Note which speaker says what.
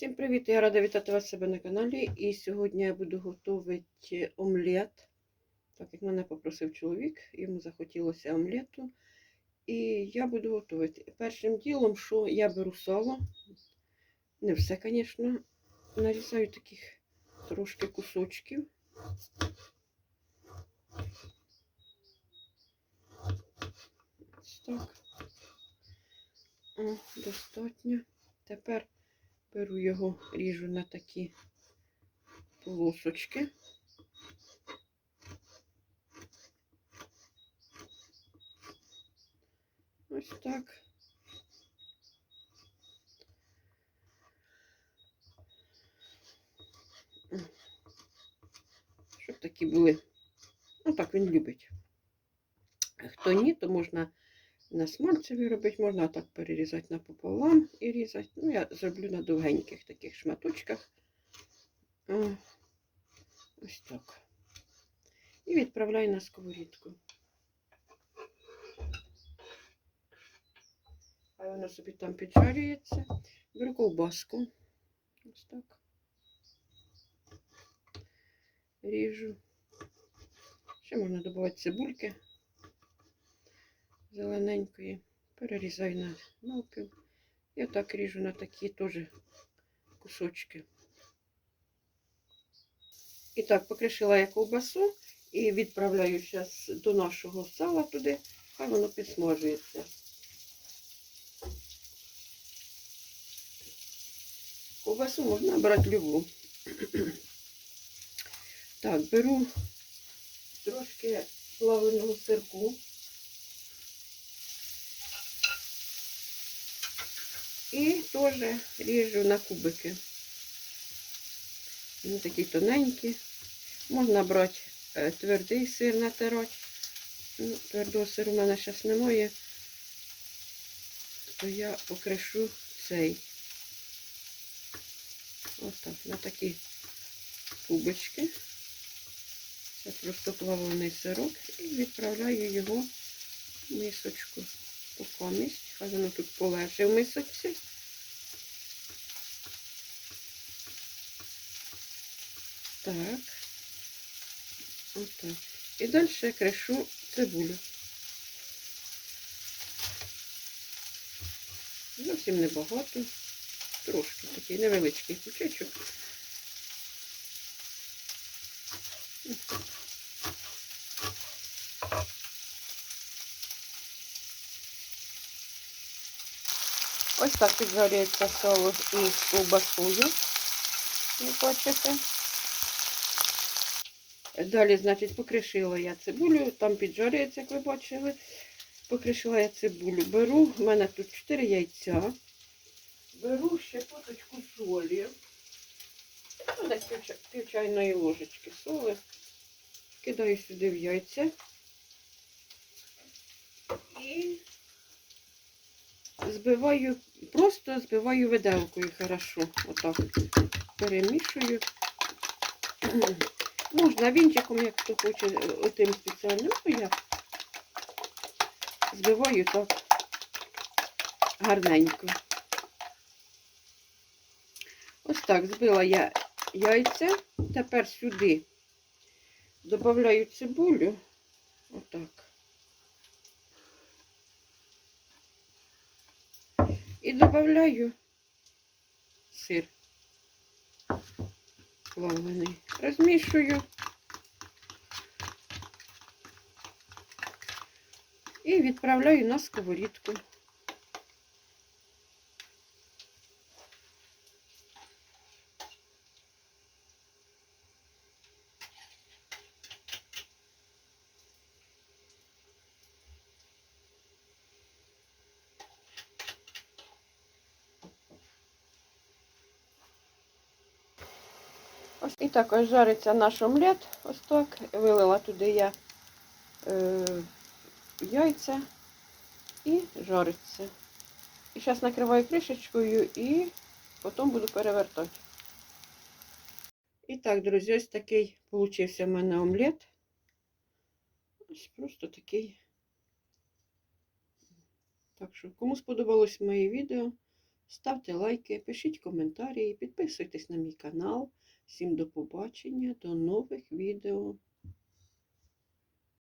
Speaker 1: Всім привіт! Я рада вітати вас себе на каналі. І сьогодні я буду готувати омлет. Так як мене попросив чоловік, йому захотілося омлету. І я буду готувати. Першим ділом, що я беру сало, не все, звісно, нарізаю таких трошки кусочків. Ось так. О, достатньо. Тепер беру його, ріжу на такі полосочки. Ось так. Щоб такі були. Ну так він любить. Хто ні, то можна на смальцеві робити, можна так перерізати напополам і різати. Ну, я зроблю на довгеньких таких шматочках. Ось так. І відправляю на сковорідку. Хай воно собі там піджарюється. Беру ковбаску. Ось так. Ріжу. Ще можна додавати цибульки зелененької. Перерізаю на навпіл. Я так ріжу на такі теж кусочки. І так, покришила я ковбасу і відправляю зараз до нашого сала туди, хай воно підсмажується. Ковбасу можна брати любу. Так, беру трошки плавленого сирку. І теж ріжу на кубики. Вони такі тоненькі. Можна брати е, твердий сир натирати. Ну, твердого сиру у мене зараз немає, то я покришу цей. Отак, на такі кубочки. Це просто плавлений сирок і відправляю його в мисочку покомість. Хай воно тут полежить в мисочці. Так. Отак. І далі я кришу цибулю. Зовсім небагато. Трошки такий невеличкий кучечок. Ось так піджарюється сало із ковбасою. Ви бачите. Далі, значить, покришила я цибулю, там піджарюється, як ви бачили. Покришила я цибулю. Беру, в мене тут 4 яйця. Беру ще поточку солі. Ну, десь пів, ложечки соли. Кидаю сюди в яйця. І збиваю, просто збиваю виделкою хорошо. Отак перемішую. Можна вінчиком, як хто хоче, отим спеціальним, то я збиваю так гарненько. Ось так збила я яйця. Тепер сюди додаю цибулю. Отак. І додаю сир плавлений. Розмішую. І відправляю на сковорідку. Ось і так ось жариться наш омлет. Ось так. Вилила туди я е, яйця і жариться. І зараз накриваю кришечкою і потім буду перевертати. І так, друзі, ось такий получився в мене омлет. Ось просто такий. Так що, кому сподобалось моє відео, Ставте лайки, пишіть коментарі, підписуйтесь на мій канал. Всім до побачення, до нових відео.